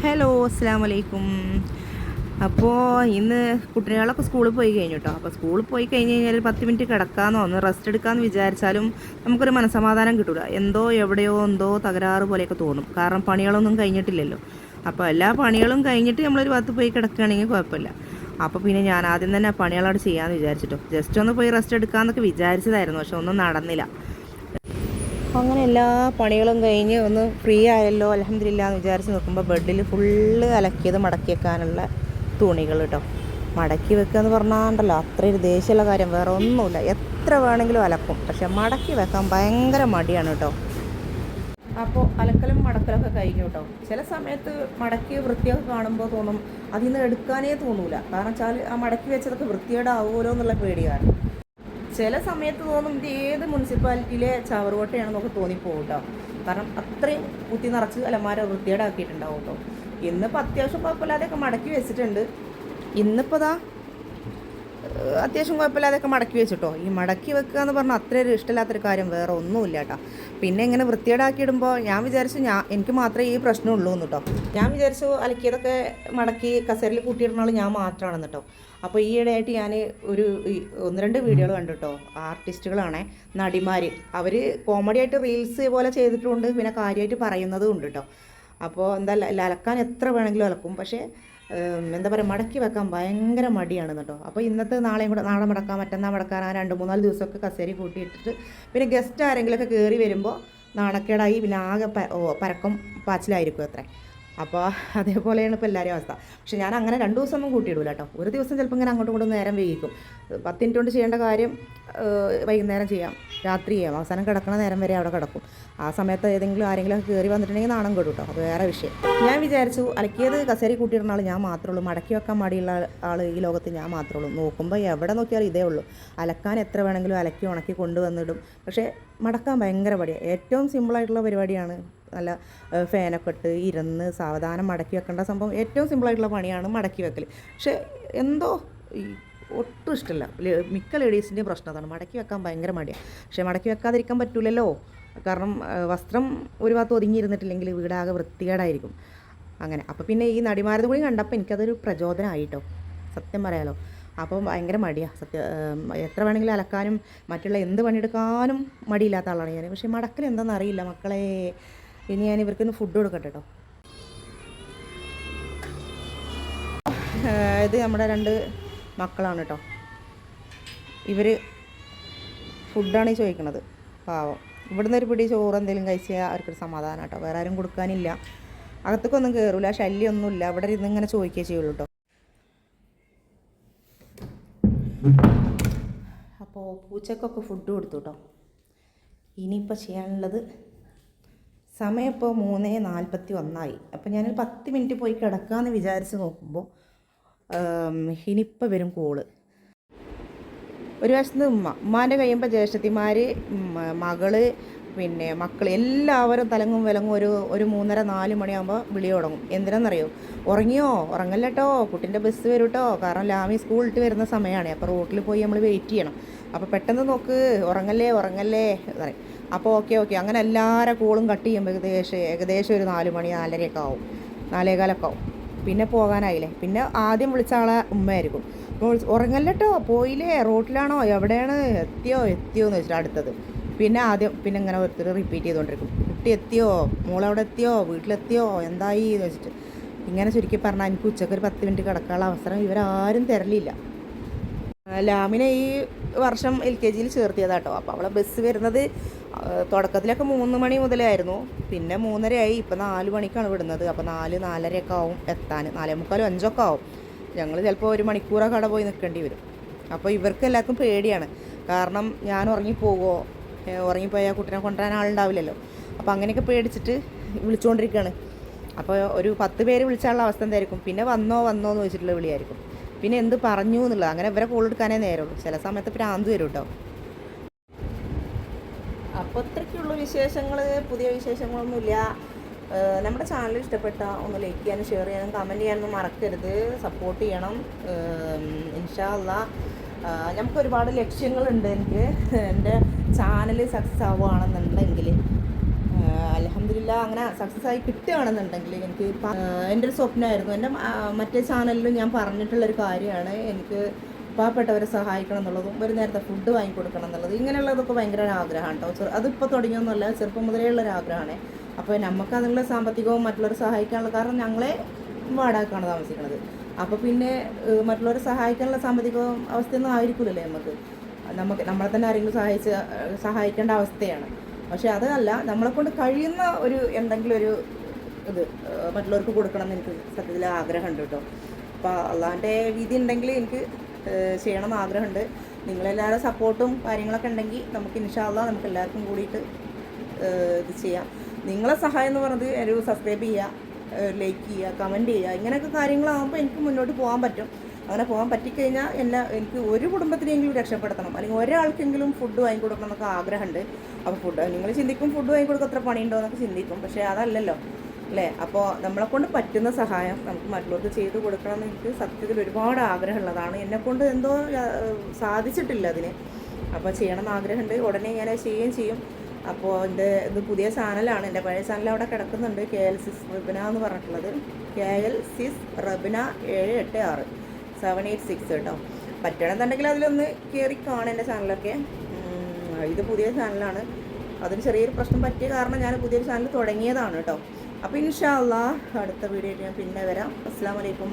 Hello അസ്സാം വലൈക്കും അപ്പോൾ ഇന്ന് കുട്ടികളൊക്കെ സ്കൂളിൽ പോയി കഴിഞ്ഞു കേട്ടോ അപ്പോൾ സ്കൂളിൽ പോയി കഴിഞ്ഞ് കഴിഞ്ഞാൽ പത്ത് മിനിറ്റ് കിടക്കാമെന്നോ ഒന്ന് റെസ്റ്റ് എടുക്കാമെന്ന് വിചാരിച്ചാലും നമുക്കൊരു മനസമാധാനം കിട്ടില്ല എന്തോ എവിടെയോ എന്തോ തകരാറ് പോലെയൊക്കെ തോന്നും. കാരണം പണികളൊന്നും കഴിഞ്ഞിട്ടില്ലല്ലോ. അപ്പോൾ എല്ലാ പണികളും കഴിഞ്ഞിട്ട് നമ്മളൊരു പത്ത് പോയി കിടക്കുകയാണെങ്കിൽ കുഴപ്പമില്ല. അപ്പോൾ പിന്നെ ഞാൻ ആദ്യം തന്നെ പണികളവിടെ ചെയ്യാമെന്ന് വിചാരിച്ചിട്ടോ. ജസ്റ്റ് ഒന്ന് പോയി റെസ്റ്റ് എടുക്കാമെന്നൊക്കെ വിചാരിച്ചതായിരുന്നു. പക്ഷെ ഒന്നും നടന്നില്ല. അങ്ങനെ എല്ലാ പണികളും കഴിഞ്ഞ് ഒന്ന് ഫ്രീ ആയല്ലോ അലഹമില്ല എന്ന് വിചാരിച്ച് നോക്കുമ്പോൾ ബെഡിൽ ഫുള്ള് അലക്കിയത് മടക്കി വെക്കാനുള്ള തുണികൾ കേട്ടോ മടക്കി വെക്കുക എന്ന് പറഞ്ഞാണ്ടല്ലോ അത്രയൊരു ദേഷ്യമുള്ള കാര്യം വേറെ ഒന്നുമില്ല. എത്ര വേണമെങ്കിലും അലക്കും പക്ഷെ മടക്കി വെക്കാൻ ഭയങ്കര മടിയാണ് കേട്ടോ അപ്പോൾ അലക്കലും മടക്കലൊക്കെ കഴിഞ്ഞു കേട്ടോ ചില സമയത്ത് മടക്കി വൃത്തിയൊക്കെ കാണുമ്പോൾ തോന്നും അതിൽ നിന്ന് എടുക്കാനേ തോന്നൂല. കാരണം വെച്ചാൽ ആ മടക്കി വെച്ചതൊക്കെ വൃത്തികേടാവുമല്ലോ എന്നുള്ള പേടിയാണ്. ചില സമയത്ത് തോന്നും ഇത് ഏത് മുനിസിപ്പാലിറ്റിയിലെ നമുക്ക് തോന്നിപ്പോകും കേട്ടോ കാരണം അത്രയും കുത്തി നിറച്ച് അലമാര വൃത്തികേടാക്കിയിട്ടുണ്ടാവും കേട്ടോ ഇന്നിപ്പോൾ അത്യാവശ്യം കുഴപ്പമില്ലാതെയൊക്കെ മടക്കി വെച്ചിട്ടുണ്ട്. ഇന്നിപ്പോൾ ദാ അത്യാവശ്യം കുഴപ്പമില്ലാതെയൊക്കെ മടക്കി വെച്ചിട്ടോ. ഈ മടക്കി വെക്കുക എന്ന് പറഞ്ഞാൽ അത്ര ഒരു ഇഷ്ടമില്ലാത്തൊരു കാര്യം വേറെ ഒന്നുമില്ല കേട്ടോ. പിന്നെ ഇങ്ങനെ വൃത്തികേടാക്കി ഇടുമ്പോൾ ഞാൻ വിചാരിച്ചു ഞാൻ എനിക്ക് മാത്രമേ ഈ പ്രശ്നമുള്ളൂ എന്ന് കേട്ടോ. ഞാൻ വിചാരിച്ചു അലക്കിയതൊക്കെ മടക്കി കസേരയിൽ കൂട്ടിയിടുന്ന ഞാൻ മാത്രമാണെന്ന് കേട്ടോ. അപ്പോൾ ഈ ഇടയായിട്ട് ഞാൻ ഒരു ഒന്ന് രണ്ട് വീഡിയോകൾ കണ്ടു കേട്ടോ. ആർട്ടിസ്റ്റുകളാണ് നടിമാർ അവർ കോമഡി ആയിട്ട് റീൽസ് പോലെ ചെയ്തിട്ടുണ്ട് പിന്നെ കാര്യമായിട്ട് പറയുന്നതും ഉണ്ട് കേട്ടോ. അപ്പോൾ എന്താ അലക്കാൻ എത്ര വേണമെങ്കിലും അലക്കും. പക്ഷേ എന്താ പറയുക മടക്കി വെക്കാൻ ഭയങ്കര മടിയാണ് കേട്ടോ. അപ്പോൾ ഇന്നത്തെ നാളെയും കൂടെ നാളെ മടക്കാൻ മറ്റന്നാൾ മടക്കാൻ ആ രണ്ട് മൂന്നാൽ ദിവസമൊക്കെ കസേരി കൂട്ടിയിട്ടിട്ട് പിന്നെ ഗസ്റ്റ് ആരെങ്കിലുമൊക്കെ കയറി വരുമ്പോൾ നാണക്കേടായി പിന്നെ ആകെ പരക്കം പാച്ചിലായിരിക്കും അത്രേ. അപ്പോൾ അതേപോലെയാണ് ഇപ്പോൾ എല്ലാവരും അവസ്ഥ. പക്ഷേ ഞാൻ അങ്ങനെ രണ്ട് ദിവസം ഒന്നും കൂട്ടിയിടില്ല കേട്ടോ ഒരു ദിവസം ചിലപ്പോൾ ഇങ്ങനെ അങ്ങോട്ടും ഇങ്ങോട്ടും നേരം വൈകിക്കും. പത്ത് മിനിറ്റ് കൊണ്ട് ചെയ്യേണ്ട കാര്യം വൈകുന്നേരം ചെയ്യാം. രാത്രി ചെയ്യാം. അവസാനം കിടക്കണ നേരം വരെ അവിടെ കിടക്കും. ആ സമയത്ത് ഏതെങ്കിലും ആരെങ്കിലും കയറി വന്നിട്ടുണ്ടെങ്കിൽ നാണം കെടും കേട്ടോ അത് വേറെ വിഷയം. ഞാൻ വിചാരിച്ചു അലക്കിയത് കസേരി കൂട്ടിയിടുന്ന ആൾ ഞാൻ മാത്രമേ ഉള്ളൂ മടക്കി വെക്കാൻ മടിയുള്ള ആൾ ഈ ലോകത്ത് ഞാൻ മാത്രമേ ഉള്ളൂ നോക്കുമ്പോൾ എവിടെ നോക്കിയാലും ഇതേ ഉള്ളൂ. അലക്കാൻ എത്ര വേണമെങ്കിലും അലക്കി ഉണക്കി കൊണ്ടുവന്നിടും. പക്ഷേ മടക്കാൻ ഭയങ്കര പടിയാണ് ഏറ്റവും സിമ്പിളായിട്ടുള്ള പരിപാടിയാണ് നല്ല ഫാനൊക്കെ ഇട്ട് ഇരുന്ന് സാവധാനം മടക്കി വെക്കേണ്ട സംഭവം ഏറ്റവും സിമ്പിളായിട്ടുള്ള പണിയാണ് മടക്കി വെക്കൽ. പക്ഷേ എന്തോ ഈ ഒട്ടും ഇഷ്ടമല്ല മിക്ക ലേഡീസിന്റെയും പ്രശ്നം അതാണ്. മടക്കി വെക്കാൻ ഭയങ്കര മടിയാണ് പക്ഷേ മടക്കി വെക്കാതിരിക്കാൻ പറ്റില്ലല്ലോ കാരണം വസ്ത്രം ഒരു ഭാഗത്ത് ഒതുങ്ങിയിരുന്നിട്ടില്ലെങ്കിൽ വീടാകെ വൃത്തികേടായിരിക്കും. അങ്ങനെ. അപ്പോൾ പിന്നെ ഈ നടിമാരത് കൂടി കണ്ടപ്പോൾ എനിക്കതൊരു പ്രചോദനമായിട്ടോ സത്യം പറയാലോ. അപ്പോൾ ഭയങ്കര മടിയാണ് സത്യം എത്ര വേണമെങ്കിലും അലക്കാനും മറ്റുള്ള എന്ത് പണിയെടുക്കാനും മടിയില്ലാത്ത ആളാണ് ഞാൻ പക്ഷേ മടക്കൽ എന്താണെന്ന് അറിയില്ല മക്കളെ. ഇനി ഞാൻ ഇവർക്കൊന്ന് ഫുഡ് കൊടുക്കട്ടെ കേട്ടോ ഇത് നമ്മുടെ രണ്ട് മക്കളാണ് കേട്ടോ ഇവർ ഫുഡാണ് ചോദിക്കണത്. പാവം. ഇവിടുന്ന് ഒരു പിടി ചോറ് എന്തെങ്കിലും കഴിച്ചാൽ അവർക്കൊരു സമാധാനം കേട്ടോ വേറെ ആരും കൊടുക്കാനില്ല. അകത്തേക്കൊന്നും കയറില്ല ശല്യമൊന്നുമില്ല അവിടെ ഇരുന്ന് ഇങ്ങനെ ചോദിക്കുകയേ ചെയ്യുള്ളൂ കേട്ടോ അപ്പോൾ പൂച്ചക്കൊക്കെ ഫുഡ് കൊടുത്തു കേട്ടോ ഇനിയിപ്പോൾ ചെയ്യാനുള്ളത് സമയം ഇപ്പോൾ മൂന്ന് നാൽപ്പത്തി ഒന്നായി. അപ്പോൾ ഞാനൊരു പത്ത് മിനിറ്റ് പോയി കിടക്കാമെന്ന് വിചാരിച്ച് നോക്കുമ്പോൾ ഇനിയിപ്പോൾ വരും കോൾ. ഒരു വശത്ത് ഉമ്മ ഉമ്മാന്റെ കഴിയുമ്പോൾ ജ്യേഷ്ഠത്തിമാർ മകൾ പിന്നെ മക്കൾ എല്ലാവരും തലങ്ങും വിലങ്ങും ഒരു ഒരു മൂന്നര നാല് മണിയാകുമ്പോൾ വിളി തുടങ്ങും. എന്തിനാണെന്നറിയോ ഉറങ്ങിയോ? ഉറങ്ങല്ല കേട്ടോ കുട്ടീന്റെ ബസ് വരും കേട്ടോ കാരണം ലാമി സ്കൂളിട്ട് വരുന്ന സമയമാണ് അപ്പോൾ റോട്ടിൽ പോയി നമ്മൾ വെയിറ്റ് ചെയ്യണം. അപ്പോൾ പെട്ടെന്ന് നോക്ക് ഉറങ്ങല്ലേ ഉറങ്ങല്ലേ പറയും. അപ്പോൾ ഓക്കെ ഓക്കെ. അങ്ങനെ എല്ലാവരുടെ കോളും കട്ട് ചെയ്യുമ്പോൾ ഏകദേശം ഏകദേശം ഒരു നാല് മണി നാലരയൊക്കെ ആവും. നാലേകാലൊക്കെ ആവും. പിന്നെ പോകാനായില്ലേ? പിന്നെ ആദ്യം വിളിച്ച ആളെ ഉമ്മയായിരിക്കും. അപ്പോൾ ഉറങ്ങല്ലോ പോയില്ലേ? റോട്ടിലാണോ? എവിടെയാണ്? എത്തിയോ? എത്തിയോ എന്ന് വെച്ചിട്ട് അടുത്തത്. പിന്നെ ആദ്യം പിന്നെ ഇങ്ങനെ ഓരോരുത്തർ റിപ്പീറ്റ് ചെയ്തുകൊണ്ടിരിക്കും. കുട്ടി എത്തിയോ? മോളവിടെ എത്തിയോ? വീട്ടിലെത്തിയോ? എന്തായി എന്ന് വെച്ചിട്ട്. ഇങ്ങനെ ചുരുക്കി പറഞ്ഞാൽ എനിക്ക് ഉച്ചയ്ക്ക് ഒരു പത്ത് മിനിറ്റ് കിടക്കാനുള്ള അവസരം ഇവരാരും തരലില്ല. ലാമിനെ ഈ വർഷം എൽ കെ ജിയിൽ ചേർത്തിയതാട്ടോ. അപ്പോൾ അവളെ ബസ് വരുന്നത് തുടക്കത്തിലൊക്കെ മൂന്ന് മണി മുതലായിരുന്നു. പിന്നെ മൂന്നരയായി. ഇപ്പം നാല് മണിക്കാണ് വിടുന്നത്. അപ്പോൾ നാല് നാലരയൊക്കെ ആവും എത്താൻ. നാലേ മുക്കാലും അഞ്ചൊക്കെ ആവും. ഞങ്ങൾ ചിലപ്പോൾ ഒരു മണിക്കൂറൊക്കെ അവിടെ പോയി നിൽക്കേണ്ടി വരും. അപ്പോൾ ഇവർക്കെല്ലാവർക്കും പേടിയാണ്. കാരണം ഞാൻ ഉറങ്ങിപ്പോകുമോ ഉറങ്ങിപ്പോയാൽ കുട്ടീനെ കൊണ്ടുവരാൻ ആളുണ്ടാവില്ലല്ലോ. അപ്പോൾ അങ്ങനെയൊക്കെ പേടിച്ചിട്ട് വിളിച്ചുകൊണ്ടിരിക്കുകയാണ് അപ്പോൾ ഒരു പത്ത് പേര് വിളിച്ചാലുള്ള അവസ്ഥ എന്തായിരിക്കും? പിന്നെ വന്നോ വന്നോ എന്ന് വെച്ചിട്ടുള്ള വിളിയായിരിക്കും. പിന്നെ എന്ത് പറഞ്ഞു എന്നുള്ളത്? അങ്ങനെ ഇവരെ കോൾ എടുക്കാനേ നേരമുള്ളൂ. ചില സമയത്ത് പ്രാന്ത് വരും കേട്ടോ അപ്പോൾ ഇത്രയ്ക്കുള്ള വിശേഷങ്ങൾ പുതിയ വിശേഷങ്ങളൊന്നുമില്ല. നമ്മുടെ ചാനൽ ഇഷ്ടപ്പെട്ട ഒന്ന് ലൈക്ക് ചെയ്യാനും ഷെയർ ചെയ്യാനും കമന്റ് ചെയ്യാനൊന്നും മറക്കരുത്. സപ്പോർട്ട് ചെയ്യണം. ഇൻഷാല്ല നമുക്ക് ഒരുപാട് ലക്ഷ്യങ്ങളുണ്ട് എനിക്ക്. എന്റെ ചാനൽ സക്സസ് ആവുകയാണെന്നുണ്ടെങ്കിൽ അലഹമില്ല അങ്ങനെ സക്സസ് ആയി കിട്ടുകയാണെന്നുണ്ടെങ്കിൽ എനിക്ക് എന്റെ ഒരു സ്വപ്നമായിരുന്നു. എന്റെ മറ്റേ ചാനലിലും ഞാൻ പറഞ്ഞിട്ടുള്ളൊരു കാര്യമാണ്. എനിക്ക് പാവപ്പെട്ടവരെ സഹായിക്കണം എന്നുള്ളതും ഒരു നേരത്തെ ഫുഡ് വാങ്ങിക്കൊടുക്കണം എന്നുള്ളത്. ഇങ്ങനെയുള്ളതൊക്കെ ഭയങ്കര ഒരു ആഗ്രഹമാണ് കേട്ടോ അതിപ്പോൾ തുടങ്ങിയൊന്നുമല്ല ചെറുപ്പം മുതലേ ഉള്ളൊരു ആഗ്രഹമാണ്. അപ്പോൾ നമുക്ക് അതിനുള്ള സാമ്പത്തികവും മറ്റുള്ളവരെ സഹായിക്കാനുള്ള കാരണം ഞങ്ങളെ വാടകക്കാണ് താമസിക്കുന്നത്. അപ്പോൾ പിന്നെ മറ്റുള്ളവരെ സഹായിക്കാനുള്ള സാമ്പത്തിക അവസ്ഥയൊന്നും ആയിരിക്കില്ലല്ലേ നമുക്ക്? നമുക്ക് നമ്മളെ തന്നെ ആരെങ്കിലും സഹായിച്ച് സഹായിക്കേണ്ട അവസ്ഥയാണ്. പക്ഷെ അതല്ല നമ്മളെ കൊണ്ട് കഴിയുന്ന ഒരു എന്തെങ്കിലും ഒരു ഇത് മറ്റുള്ളവർക്ക് കൊടുക്കണം എന്ന് എനിക്ക് സത്യത്തിൽ ആഗ്രഹമുണ്ട് കേട്ടോ. അപ്പോൾ അള്ളാന്റെ വിധി ഉണ്ടെങ്കിൽ എനിക്ക് ചെയ്യണം ആഗ്രഹമുണ്ട്. നിങ്ങളെല്ലാവരുടെ സപ്പോർട്ടും കാര്യങ്ങളൊക്കെ ഉണ്ടെങ്കിൽ നമുക്ക് ഇൻഷാല്ല നമുക്ക് എല്ലാവർക്കും കൂടിയിട്ട് ഇത് ചെയ്യാം. നിങ്ങളെ സഹായം എന്ന് പറഞ്ഞത് ഒരു സബ്സ്ക്രൈബ് ചെയ്യുക ലൈക്ക് ചെയ്യുക കമന്റ് ചെയ്യുക ഇങ്ങനെയൊക്കെ കാര്യങ്ങളാകുമ്പോൾ എനിക്ക് മുന്നോട്ട് പോകാൻ പറ്റും. അങ്ങനെ പോകാൻ പറ്റിക്കഴിഞ്ഞാൽ എല്ലാ എനിക്ക് ഒരു കുടുംബത്തിനെങ്കിലും രക്ഷപ്പെടുത്തണം. അല്ലെങ്കിൽ ഒരാൾക്കെങ്കിലും ഫുഡ് വാങ്ങിക്കൊടുക്കണം എന്നൊക്കെ ആഗ്രഹമുണ്ട്. അപ്പോൾ ഫുഡ് നിങ്ങൾ ചിന്തിക്കും ഫുഡ് വാങ്ങിക്കൊടുക്കുക അത്ര പണിയുണ്ടോ എന്നൊക്കെ ചിന്തിക്കും. പക്ഷേ അതല്ലല്ലോ അല്ലേ? അപ്പോൾ നമ്മളെ കൊണ്ട് പറ്റുന്ന സഹായം നമുക്ക് മറ്റുള്ളവർക്ക് ചെയ്തു കൊടുക്കണം എന്ന് എനിക്ക് സത്യത്തിൽ ഒരുപാട് ആഗ്രഹമുള്ളതാണ്. എന്നെക്കൊണ്ട് എന്തോ സാധിച്ചിട്ടില്ല അതിന്. അപ്പോൾ ചെയ്യണം എന്ന് ആഗ്രഹമുണ്ട്. ഉടനെ ഞാൻ ചെയ്യുകയും ചെയ്യും. അപ്പോൾ എന്റെ ഇത് പുതിയ ചാനലാണ്. എന്റെ പഴയ ചാനൽ അവിടെ കിടക്കുന്നുണ്ട്. കെ എൽ സിസ് റബിന എന്ന് പറഞ്ഞിട്ടുള്ളത്. കെ എൽ സിസ് റബിന ഏഴ് എട്ട് ആറ്. സെവൻ എയ്റ്റ് സിക്സ് കേട്ടോ. പറ്റണമെന്നുണ്ടെങ്കിൽ അതിലൊന്ന് കയറി കാണും എന്റെ ചാനലൊക്കെ. ഇത് പുതിയ ചാനലാണ്. അതിന് ചെറിയൊരു പ്രശ്നം പറ്റിയ കാരണം ഞാൻ പുതിയൊരു ചാനൽ തുടങ്ങിയതാണ് കേട്ടോ. അപ്പോൾ ഇൻഷാ അള്ളാ അടുത്ത വീഡിയോ ഞാൻ പിന്നെ വരാം. അസ്സാം വലൈക്കും